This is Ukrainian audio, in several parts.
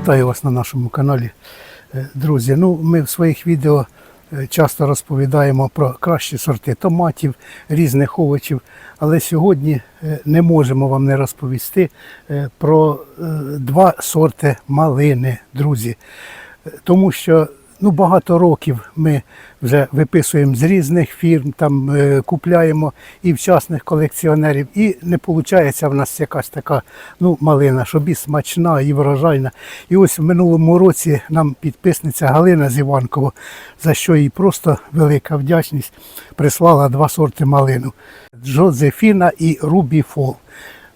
Вітаю вас на нашому каналі. Е, Друзі, ну ми в своїх відео е, часто розповідаємо про кращі сорти томатів, різних овочів, але сьогодні е, не можемо вам не розповісти про два сорти малини, друзі. Тому що ну, багато років ми вже виписуємо з різних фірм, там е, купляємо і вчасних колекціонерів, і не виходить в нас якась така ну, малина, щоб і смачна, і врожайна. І ось в минулому році нам підписниця Галина з за що їй просто велика вдячність, прислала два сорти малину Джозефіна і Рубі Фол.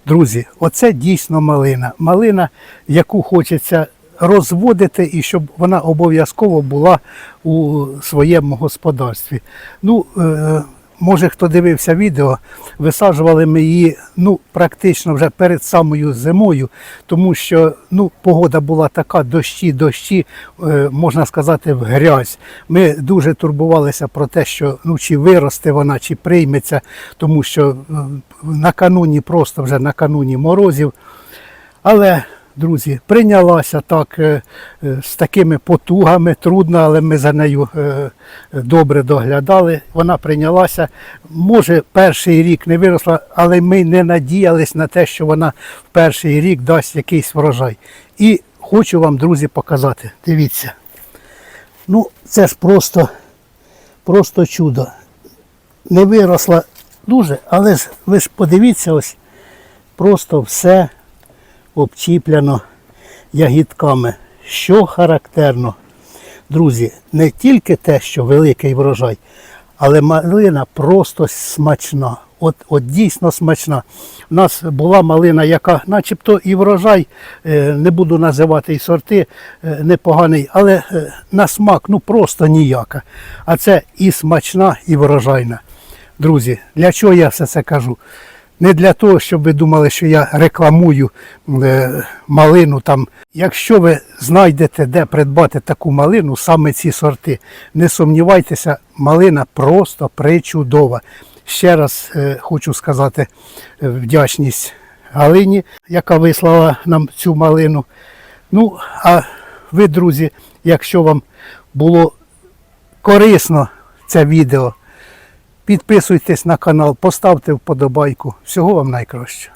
Друзі, оце дійсно малина. Малина, яку хочеться розводити і щоб вона обов'язково була у своєму господарстві. Ну, е, може хто дивився відео, висаджували ми її ну, практично вже перед самою зимою, тому що ну, погода була така, дощі, дощі, е, можна сказати, в грязь. Ми дуже турбувалися про те, що ну, чи виросте вона, чи прийметься, тому що е, накануні, просто вже накануні морозів. Але, друзі, прийнялася так е, е, з такими потугами, трудно, але ми за нею е, добре доглядали. Вона прийнялася. Може, перший рік не виросла, але ми не надіялись на те, що вона в перший рік дасть якийсь врожай. І хочу вам, друзі, показати. Дивіться. Ну, це ж просто, просто чудо. Не виросла дуже, але ж ви ж подивіться ось, просто все обчіпляно ягідками. Що характерно, друзі, не тільки те, що великий врожай, але малина просто смачна. От, от дійсно смачна. У нас була малина, яка начебто і врожай, е, не буду називати і сорти, е, непоганий, але е, на смак ну просто ніяка. А це і смачна, і врожайна. Друзі, для чого я все це кажу? Не для того, щоб ви думали, що я рекламую е, малину там. Якщо ви знайдете, де придбати таку малину, саме ці сорти, не сумнівайтеся, малина просто причудова. Ще раз е, хочу сказати е, вдячність Галині, яка вислала нам цю малину. Ну, а ви, друзі, якщо вам було корисно це відео, Підписуйтесь на канал, поставте вподобайку. Всього вам найкраще.